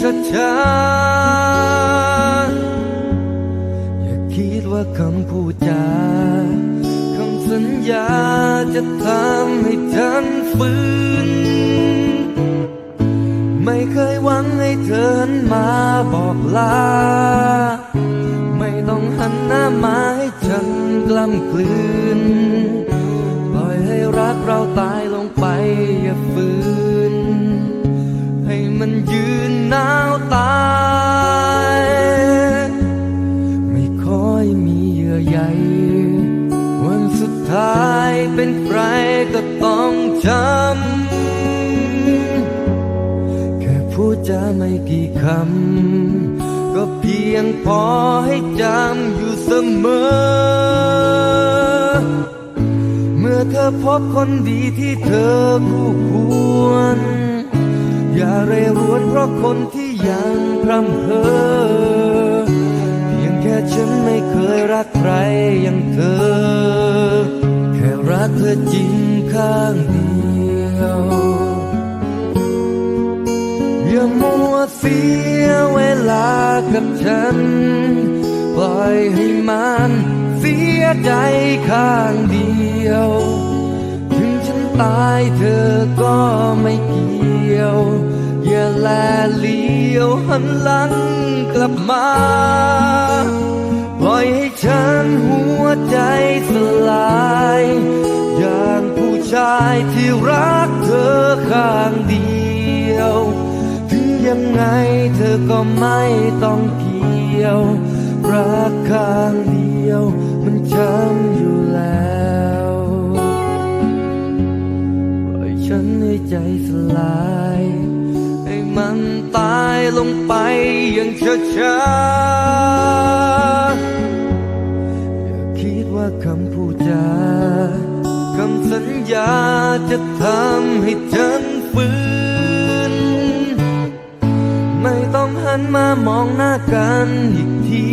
ช้าช้าๆอย่าคิดว่าคำพูดจาคำสัญญาจะทำให้ฉันฟื้น ไม่เคยหวังให้เธอนมาบอกลา ไม่ต้องหันหน้ามาให้ฉันกล้ำกลืน ปล่อยให้รักเราตาย ท้ายเป็นใครก็ต้องจำ แค่พูดจาไม่กี่คำ ก็เพียงพอให้จำอยู่เสมอ เมื่อเธอพบคนดีที่เธอคู่ควร อย่าเร่รวนเพราะคนที่ยังพร่ำเพ้อเพียงแค่ฉันไม่เคยรักใครอย่างเธอ อจริงข้างเดียวอย่ามัวเสียเวลากับฉัน ปล่อยให้มันเสียใจข้างเดียว ถึงฉันตายเธอก็ไม่เกี่ยว อย่าแลเลี้ยวหันหลังกลับมาปล่อยให้ฉันหัวใจสลายายที่รักเธอข้างเดียว ถึงยังไงเธอก็ไม่ต้องเกี่ยว รักข้างเดียว มันช้ำอยู่แล้วปล่อยฉันให้ใจสลาย ให้มันตายลงไปอย่างช้าๆ มามองหน้ากันอีกที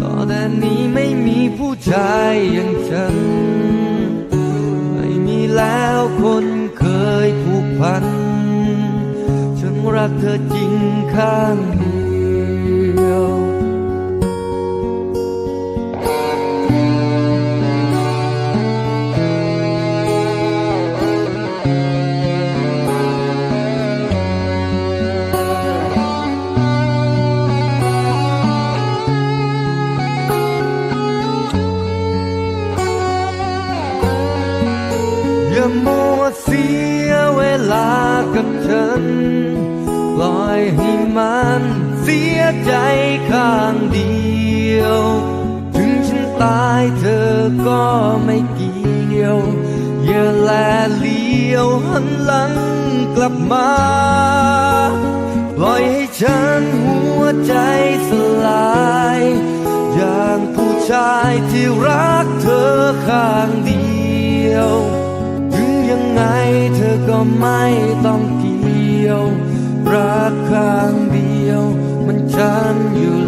ต่อแต่นี้ไม่มีผู้ชายอย่างฉัน ไม่มีแล้วคนเคยผูกพัน ฉันรักเธอจริงข้างเดียว กับฉัน ปล่อยให้มันเสียใจข้างเดียว ถึงฉันตายเธอก็ไม่เกี่ยว อย่าแลเลี้ยวหันหลังกลับมา ปล่อยให้ฉันหัวใจสลาย อย่างผู้ชายที่รักเธอข้างเดียว เธอก็ไม่ต้องเกี่ยวรักข้างเดียวมันฉันอยู่